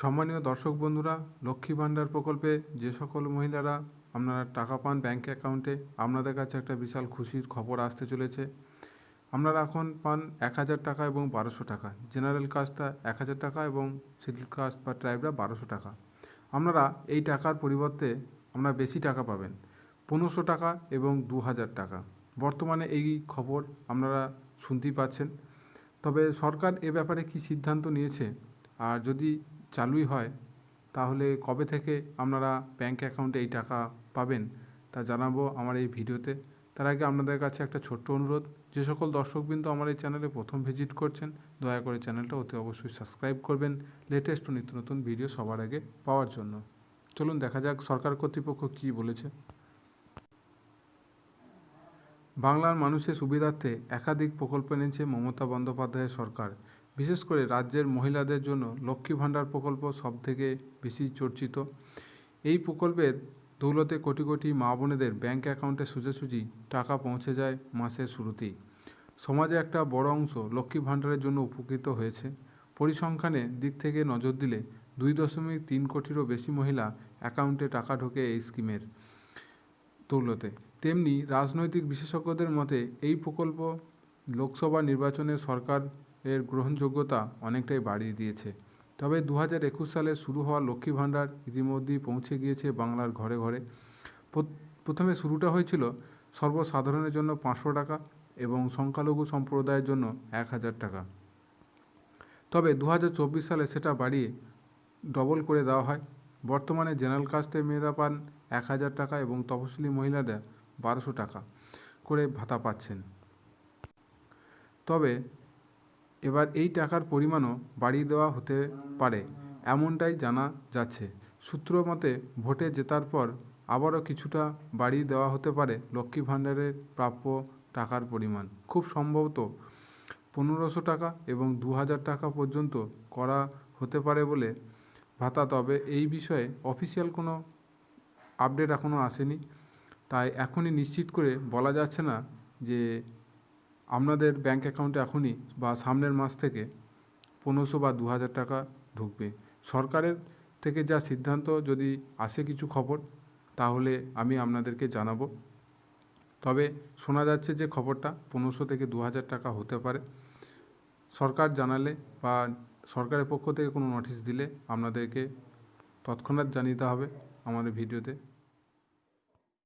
সম্মানীয় দর্শক বন্ধুরা, লক্ষ্মী ভাণ্ডার প্রকল্পে যে সকল মহিলারা আপনারা টাকা পান ব্যাঙ্ক অ্যাকাউন্টে আপনাদের কাছে একটা বিশাল খুশির খবর আসতে চলেছে। আপনারা এখন পান এক হাজার টাকা এবং বারোশো টাকা। জেনারেল কাস্টটা এক হাজার টাকা এবং শিডিউল কাস্ট বা ট্রাইবরা বারোশো টাকা। আপনারা এই টাকার পরিবর্তে আপনারা বেশি টাকা পাবেন, পনেরোশো টাকা এবং দু হাজার টাকা। বর্তমানে এই খবর আপনারা শুনতেই পাচ্ছেন। তবে সরকার এ ব্যাপারে কি সিদ্ধান্ত নিয়েছে? আর যদি চালুই হয়, তাহলে কবে থেকে আপনারা ব্যাঙ্ক অ্যাকাউন্টে এই টাকা পাবেন তা জানাব আমার এই ভিডিওতে। তার আগে আপনাদের কাছে একটা ছোট্ট অনুরোধ, যে সকল দর্শকবৃন্দ আমার এই চ্যানেলে প্রথম ভিজিট করছেন, দয়া করে চ্যানেলটা অতি অবশ্যই সাবস্ক্রাইব করবেন লেটেস্ট ও নিত্য নতুন ভিডিও সবার আগে পাওয়ার জন্য। চলুন দেখা যাক সরকার কর্তৃপক্ষ কী বলেছে। বাংলার মানুষের সুবিধার্থে একাধিক প্রকল্প এনেছে মমতা বন্দ্যোপাধ্যায়ের সরকার। বিশেষ করে রাজ্যের মহিলাদের জন্য লক্ষ্মী ভাণ্ডার প্রকল্প সবথেকে বেশি চর্চিত। এই প্রকল্পের দৌলতে কোটি কোটি মা বোনেদের ব্যাঙ্ক অ্যাকাউন্টে সোজাসুজি টাকা পৌঁছে যায় মাসের শুরুতেই। সমাজে একটা বড় অংশ লক্ষ্মী ভাণ্ডারের জন্য উপকৃত হয়েছে। পরিসংখ্যানের দিক থেকে নজর দিলে দুই দশমিক তিন কোটিরও বেশি মহিলা অ্যাকাউন্টে টাকা ঢোকে এই স্কিমের দৌলতে। তেমনি রাজনৈতিক বিশেষজ্ঞদের মতে এই প্রকল্প লোকসভা নির্বাচনে সরকারের গ্রহণযোগ্যতা অনেকটাই বাড়িয়ে দিয়েছে। তবে দু হাজার একুশ সালে শুরু হওয়া লক্ষ্মী ভাণ্ডার ইতিমধ্যেই পৌঁছে গিয়েছে বাংলার ঘরে ঘরে। প্রথমে শুরুটা হয়েছিল সর্বসাধারণের জন্য পাঁচশো টাকা এবং সংখ্যালঘু সম্প্রদায়ের জন্য এক হাজার টাকা। তবে দু হাজার চব্বিশ সালে সেটা বাড়িয়ে ডবল করে দেওয়া হয়। বর্তমানে জেনারেল কাস্টের মেয়েরা পান এক হাজার টাকা এবং তপশিলি মহিলারা বারোশো টাকা করে ভাতা পাচ্ছেন। তবে এবার এই টাকার পরিমাণও বাড়িয়ে দেওয়া হতে পারে, এমনটাই জানা যাচ্ছে। সূত্র মতে, ভোটে জেতার পর আবারও কিছুটা বাড়িয়ে দেওয়া হতে পারে লক্ষ্মী ভাণ্ডারের প্রাপ্য টাকার পরিমাণ। খুব সম্ভবত পনেরোশো টাকা এবং দু হাজার টাকা পর্যন্ত করা হতে পারে বলে ভাতা, তবে এই বিষয়ে অফিসিয়াল কোনো আপডেট এখনও আসেনি। তাই এখনই নিশ্চিত করে বলা যাচ্ছে না যে আপনাদের ব্যাঙ্ক অ্যাকাউন্টে এখনই বা সামনের মাস থেকে পনেরোশো বা দু হাজার টাকা ঢুকবে। সরকারের থেকে যা সিদ্ধান্ত যদি আসে কিছু খবর, তাহলে আমি আপনাদেরকে জানাব। তবে শোনা যাচ্ছে যে খবরটা পনেরোশো থেকে দু হাজার টাকা হতে পারে। সরকার জানালে বা সরকারের পক্ষ থেকে কোনো নোটিশ দিলে আপনাদেরকে তৎক্ষণাৎ জানিয়ে হবে আমাদের ভিডিওতে।